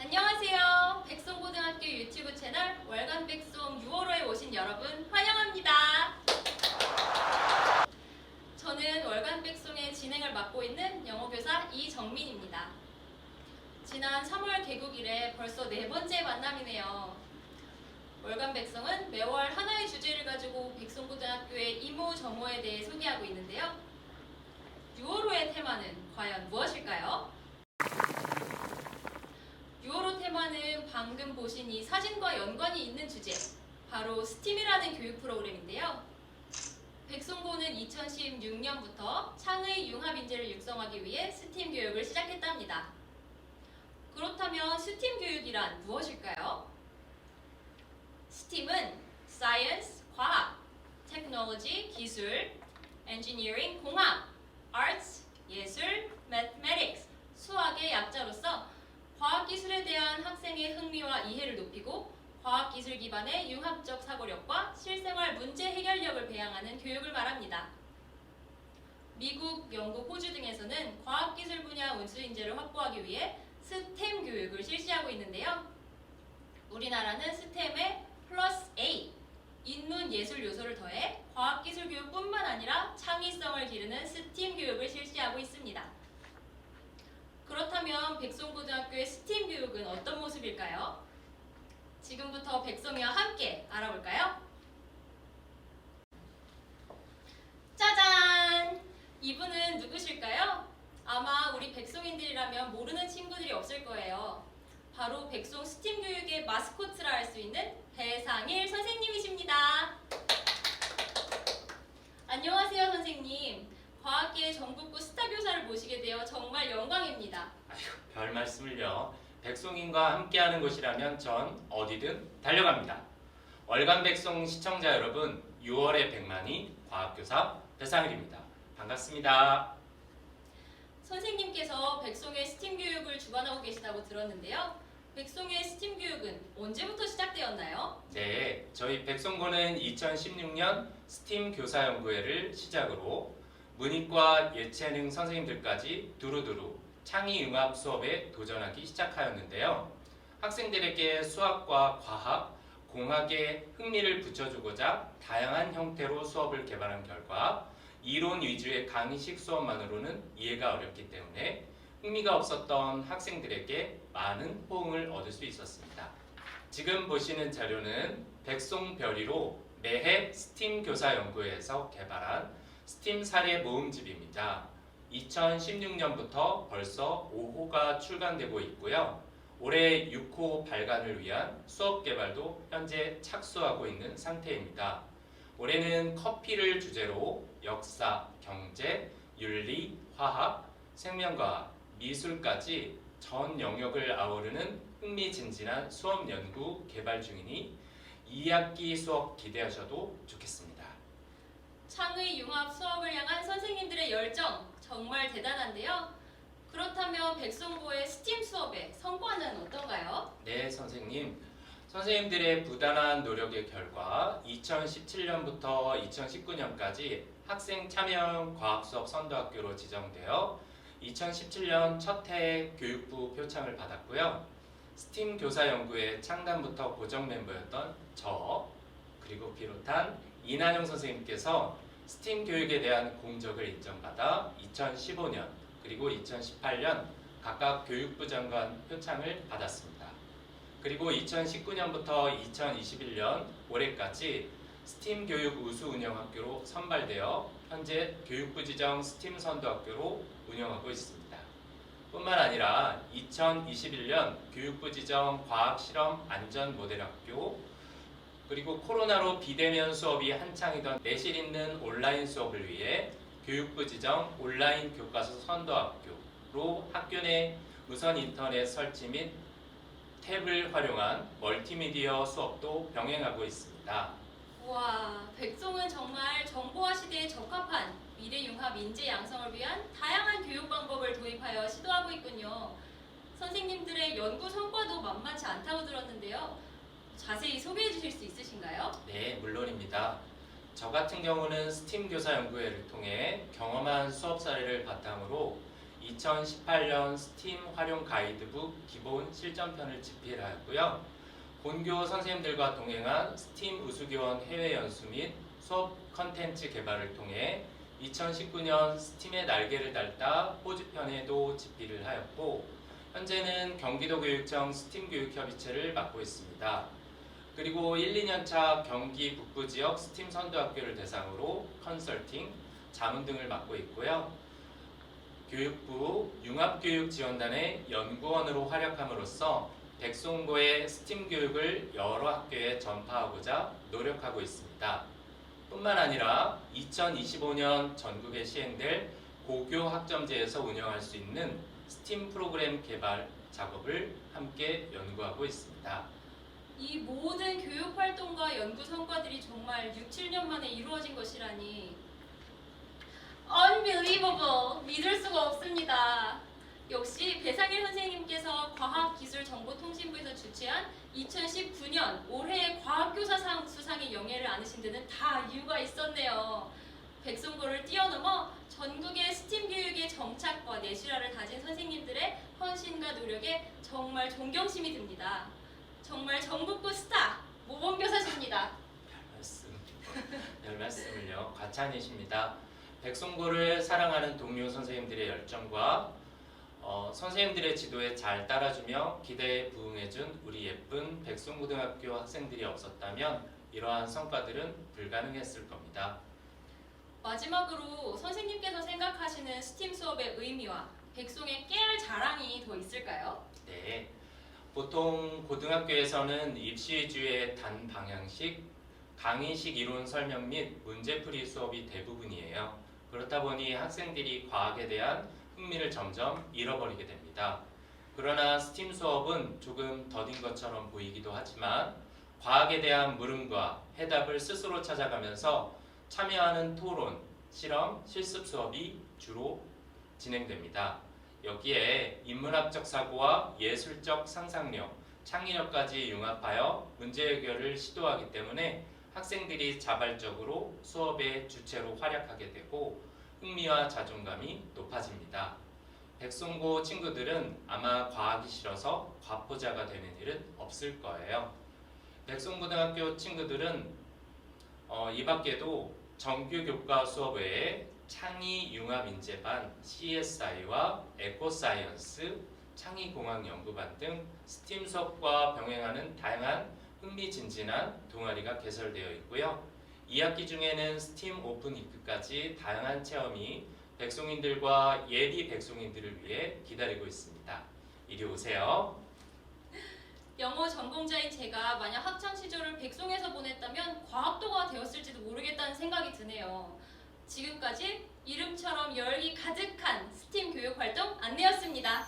안녕하세요. 백송고등학교 유튜브 채널 월간 백송 6월호에 오신 여러분 환영합니다. 저는 월간 백송의 진행을 맡고 있는 영어교사 이정민입니다. 지난 3월 개국 이래 벌써 네 번째 만남이네요. 월간 백성은 매월 하나의 주제를 가지고 백송고등학교의 이모 저모에 대해 소개하고 있는데요. 6월호의 테마는 과연 무엇일까요? 6월호 테마는 방금 보신 이 사진과 연관이 있는 주제, 바로 스팀이라는 교육 프로그램인데요. 백송고는 2016년부터 창의 융합 인재를 육성하기 위해 스팀 교육을 시작했답니다. 그렇다면 스팀 교육이란 무엇일까요? 스팀은 Science, 과학, Technology, 기술, Engineering, 공학, Arts, 예술, Mathematics, 수학의 약자로서 과학기술에 대한 학생의 흥미와 이해를 높이고 과학기술 기반의 융합적 사고력과 실생활 문제 해결력을 배양하는 교육을 말합니다. 미국, 영국, 호주 등에서는 과학기술 분야 운수 인재를 확보하기 위해 스템 교육을 실시하고 있는데요. 우리나라는 스템에 플러스 A, 인문 예술 요소를 더해 과학기술 교육뿐만 아니라 창의성을 기르는 스팀 교육을 실시하고 있습니다. 그렇다면 백송고등학교의 스팀 교육은 어떤 모습일까요? 지금부터 백송이와 함께 알아볼까요? 짜잔! 이분은 누구실까요? 아마 우리 백송인들이라면 모르는 친구들이 없을 거예요. 바로 백송 스팀 교육의 마스코트라 할 수 있는 배상일 선생님이십니다. 안녕하세요, 선생님. 과학계의 전국구 스타 교사를 모시게 되어 정말 영광입니다. 별 말씀을요. 백송인과 함께하는 곳이라면 전 어디든 달려갑니다. 월간 백송 시청자 여러분, 6월의 백만이 과학교사 배상일입니다. 반갑습니다. 선생님께서 백송의 스팀 교육을 주관하고 계시다고 들었는데요. 백송의 스팀 교육은 언제부터 시작 되었나요? 네, 저희 백송고는 2016년 스팀 교사 연구회를 시작으로 문이과 예체능 선생님들까지 두루두루 창의 융합 수업에 도전하기 시작하였는데요. 학생들에게 수학과 과학, 공학에 흥미를 붙여주고자 다양한 형태로 수업을 개발한 결과 이론 위주의 강의식 수업만으로는 이해가 어렵기 때문에 흥미가 없었던 학생들에게 많은 호응을 얻을 수 있었습니다. 지금 보시는 자료는 백송별이로 매해 스팀 교사 연구회에서 개발한 스팀 사례 모음집입니다. 2016년부터 벌써 5호가 출간되고 있고요. 올해 6호 발간을 위한 수업 개발도 현재 착수하고 있는 상태입니다. 올해는 커피를 주제로 역사, 경제, 윤리, 화학, 생명과학, 미술까지 전 영역을 아우르는 흥미진진한 수업 연구 개발 중이니 2학기 수업 기대하셔도 좋겠습니다. 창의 융합 수업을 향한 선생님들의 열정 정말 대단한데요. 그렇다면 백송고의 스팀 수업의 성과는 어떤가요? 네, 선생님. 선생님들의 부단한 노력의 결과 2017년부터 2019년까지 학생 참여형 과학 수업 선도학교로 지정되어 2017년 첫 해 교육부 표창을 받았고요. 스팀 교사 연구회 창단부터 고정 멤버였던 저 그리고 비롯한 이난영 선생님께서 스팀 교육에 대한 공적을 인정받아 2015년 그리고 2018년 각각 교육부 장관 표창을 받았습니다. 그리고 2019년부터 2021년 올해까지 스팀 교육 우수 운영학교로 선발되어 현재 교육부 지정 스팀 선도학교로 운영하고 있습니다. 뿐만 아니라 2021년 교육부 지정 과학 실험 안전 모델 학교 그리고 코로나로 비대면 수업이 한창이던 내실 있는 온라인 수업을 위해 교육부 지정 온라인 교과서 선도학교로 학교 내 무선 인터넷 설치 및 탭을 활용한 멀티미디어 수업도 병행하고 있습니다. 우와, 백송은 정말 정보화 시대에 미래 융합 인재 양성을 위한 다양한 교육 방법을 도입하여 시도하고 있군요. 선생님들의 연구 성과도 만만치 않다고 들었는데요. 자세히 소개해 주실 수 있으신가요? 네, 물론입니다. 저 같은 경우는 스팀 교사 연구회를 통해 경험한 수업 사례를 바탕으로 2018년 스팀 활용 가이드북 기본 실전편을 집필하였고요. 본교 선생님들과 동행한 스팀 우수교원 해외 연수 및 수업 컨텐츠 개발을 통해 2019년 스팀의 날개를 달다 호주편에도 집필을 하였고 현재는 경기도 교육청 스팀 교육협의체를 맡고 있습니다. 그리고 1, 2년차 경기 북부 지역 스팀 선도학교를 대상으로 컨설팅, 자문 등을 맡고 있고요. 교육부 융합교육지원단의 연구원으로 활약함으로써 백송고의 스팀 교육을 여러 학교에 전파하고자 노력하고 있습니다. 뿐만 아니라 2025년 전국에 시행될 고교 학점제에서 운영할 수 있는 스팀 프로그램 개발 작업을 함께 연구하고 있습니다. 이 모든 교육 활동과 연구 성과들이 정말 6, 7년 만에 이루어진 것이라니 unbelievable 믿을 수가 없습니다. 배상일 선생님께서 과학기술정보통신부에서 주최한 2019년 올해의 과학교사상 수상의 영예를 안으신 데는 다 이유가 있었네요. 백송고를 뛰어넘어 전국의 스팀 교육의 정착과 내실화를 다진 선생님들의 헌신과 노력에 정말 존경심이 듭니다. 정말 전국구 스타 모범교사십니다. 말씀, 별 말씀을요. 과찬이십니다. 백송고를 사랑하는 동료 선생님들의 열정과 어, 선생님들의 지도에 잘 따라주며 기대에 부응해준 우리 예쁜 백송고등학교 학생들이 없었다면 이러한 성과들은 불가능했을 겁니다. 마지막으로 선생님께서 생각하시는 스팀 수업의 의미와 백송의 깨알 자랑이 더 있을까요? 네. 보통 고등학교에서는 입시 위주의 단 방향식, 강의식 이론 설명 및 문제풀이 수업이 대부분이에요. 그렇다 보니 학생들이 과학에 대한 흥미를 점점 잃어버리게 됩니다. 그러나 스팀 수업은 조금 더딘 것처럼 보이기도 하지만 과학에 대한 물음과 해답을 스스로 찾아가면서 참여하는 토론, 실험, 실습 수업이 주로 진행됩니다. 여기에 인문학적 사고와 예술적 상상력, 창의력까지 융합하여 문제 해결을 시도하기 때문에 학생들이 자발적으로 수업의 주체로 활약하게 되고 흥미와 자존감이 높아집니다. 백송고 친구들은 아마 과학이 싫어서 과포자가 되는 일은 없을 거예요. 백송고등학교 친구들은 어, 이 밖에도 정규 교과 수업 외에 창의 융합 인재반 CSI와 에코사이언스, 창의공학 연구반 등 스팀 수업과 병행하는 다양한 흥미진진한 동아리가 개설되어 있고요. 2학기 중에는 스팀 오픈 위크까지 다양한 체험이 백송인들과 예비 백송인들을 위해 기다리고 있습니다. 이리 오세요. 영어 전공자인 제가 만약 학창 시절을 백송에서 보냈다면 과학도가 되었을지도 모르겠다는 생각이 드네요. 지금까지 이름처럼 열기 가득한 스팀 교육 활동 안내였습니다.